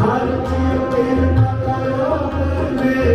ਹਰ ਚੀਜ਼ ਤੇਰੇ ਨਾਲ ਕਰੋ ਮੇਰੇ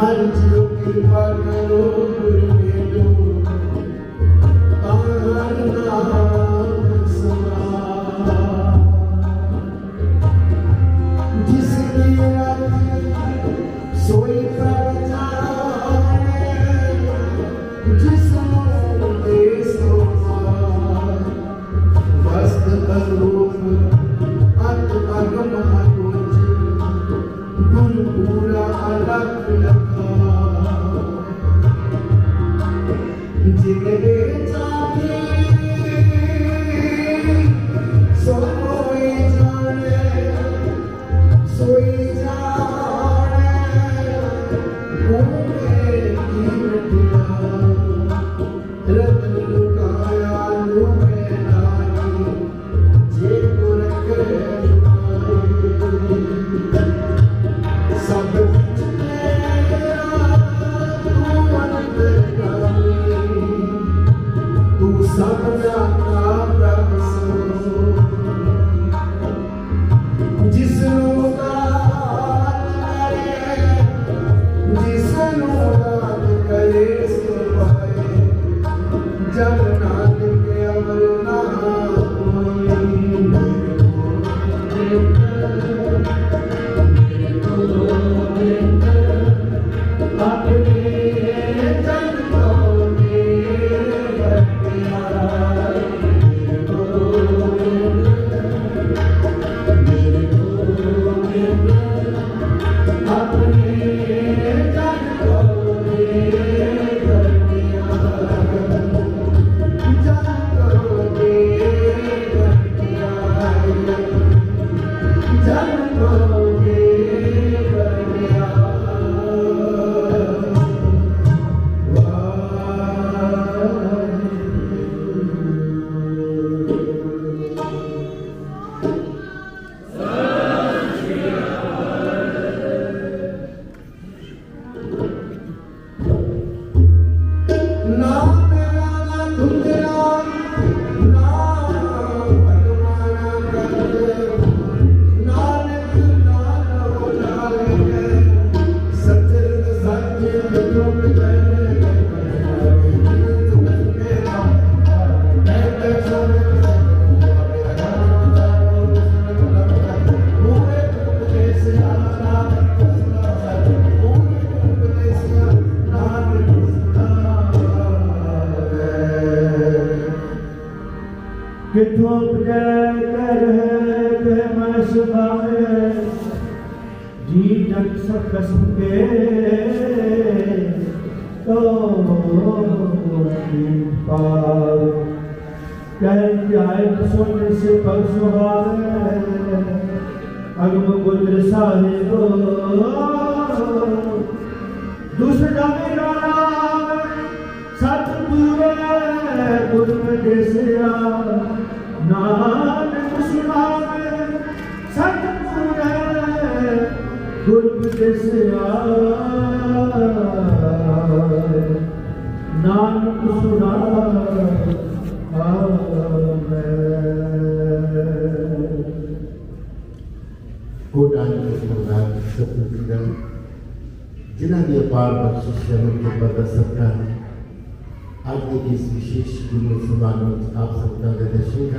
ਹਰ ਜੋ ਕਿਰਪਾ ਕਰੋ ਗੁਰ ਮੇਲੋ ਤਾਂ ਹਰ ਨਾਮ ਸਮਾ ਜਿਸ ਕੀ ਰਾਤੀ ਸੋਈ ਪ੍ਰਭ ਜਾਣੇ ਜਿਸ sweet ਕਿਥੋਂ ਪਜੈ ਕਰ ਤੇ ਮਨ ਸੁਭਾਵੇ ਜੀ ਜਗ ਸਕਸ ਕੇ ਤੋ ਪਾਰ ਕਹਿ ਜਾਏ ਸੋਨੇ ਸੇ ਪਗ ਸੁਹਾਵੇ ਅਗਮ ਗੁਰ ਸਾਹਿਬ। ਦੂਸਰਾ ਮੇਰਾ ਨਾਮ ਗੁਰ ਦੇਸਿਆ ਨਾਨਕ ਸੁਣਾਵੇ ਸਤਿਗੁਰ ਗੁਰ ਦੇਸਿਆ ਨਾਨਕ ਸੁਣਾਵੇ ਕੋਟਾਂ ਦੇ ਸਰਦਾਰ ਸਤਿਗੁਰੂ ਜਿਨ੍ਹਾਂ ਦੀ ਅਪਾਰ ਬਖਸ਼ਿਸ਼ ਹੈ ਮੁझे ਪਤਾ ਸਤਿਕਾਰ ਅੱਜ albo jest wisieć, który jest chyba od Afryka, Gadasinka,